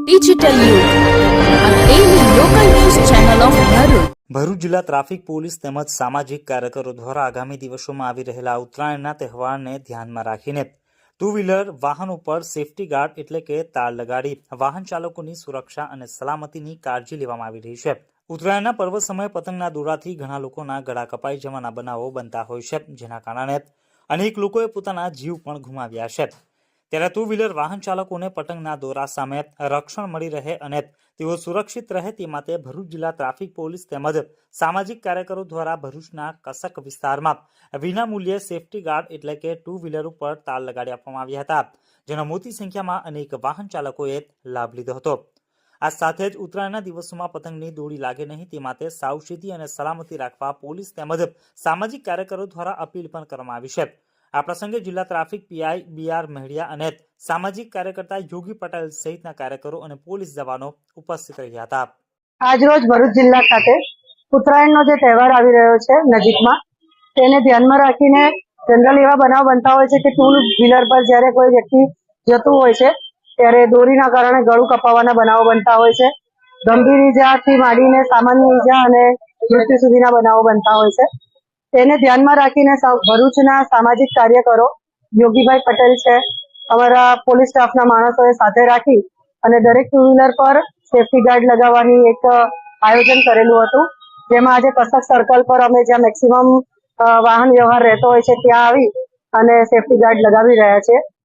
Digital Bharuch જિલ્લા traffic police તેમજ સામાજિક કાર્યકરો દ્વારા આગામી દિવસોમાં આવી રહેલા ઉત્તરાયણના તહેવારને ધ્યાનમાં રાખીને ટુ વ્હીલર વાહન ઉપર સેફટી ગાર્ડ એટલે કે તાર લગાડી વાહન ચાલકોની સુરક્ષા અને સલામતીની કાળજી લેવામાં આવી રહી છે. ઉત્તરાયણના પર્વ સમયે પતંગના દોરાથી ઘણા લોકોના ગળા કપાઈ જવાના બનાવો બનતા હોય છે. જેના કારણે અનેક લોકોએ પોતાના જીવ પણ ગુમાવ્યા છે. ત્યારે ટુ વ્હીલર વાહન ચાલકોને પતંગના દોરા સામે રક્ષણ મળી રહે અને તેઓ સુરક્ષિત રહે તે માટે ભરૂચ જિલ્લા ટ્રાફિક પોલીસ તેમજ સામાજિક કાર્યકરો દ્વારા ભરૂચના કસક વિસ્તારમાં વિનામૂલ્યે સેફટી ગાર્ડ એટલે કે ટુ વ્હીલર ઉપર તાર લગાડી આપવામાં આવ્યા હતા, જેનો મોટી સંખ્યામાં અનેક વાહન ચાલકોએ લાભ લીધો હતો. આ સાથે જ ઉત્તરાયણના દિવસોમાં પતંગની દોરી લાગે નહીં તે માટે સાવચેતી અને સલામતી રાખવા પોલીસ તેમજ સામાજિક કાર્યકરો દ્વારા અપીલ પણ કરવામાં આવી છે. આ પ્રસંગે જિલ્લા ટ્રાફિક પીઆઈ બીઆર મહેડિયા અને સામાજિક કાર્યકર્તા યોગી પટેલ સહિતના કાર્યકરો અને પોલીસ જવાનો ઉપસ્થિત રહ્યા હતા. આજરોજ ભરૂચ જિલ્લા ખાતે ઉત્તરાયણનો જે તહેવાર આવી રહ્યો છે નજીકમાં, તેને ધ્યાનમાં રાખીને જનરલ એવા બનાવ બનતા હોય છે કે ટુ વ્હીલર પર જ્યારે કોઈ વ્યક્તિ જતું હોય છે, ત્યારે દોરીના કારણે ગળું કપાવવાના બનાવો બનતા હોય છે. ગંભીર ઈજાથી માંડીને સામાન્ય ઈજા અને મૃત્યુ સુધીના બનાવો બનતા હોય છે. તેને ધ્યાનમાં રાખીને ભરૂચના સામાજિક કાર્યકરો, યોગીભાઈ પટેલ છે, અમારા પોલીસ સ્ટાફના માણસોએ સાથે રાખી અને દરેક ટુ વ્હીલર પર સેફટી ગાર્ડ લગાવવાની એક આયોજન કરેલું હતું. જેમાં આજે કસક સર્કલ પર અમે જ્યાં મેક્સિમમ વાહન વ્યવહાર રહેતો હોય છે ત્યાં આવી અને સેફટી ગાર્ડ લગાવી રહ્યા છે.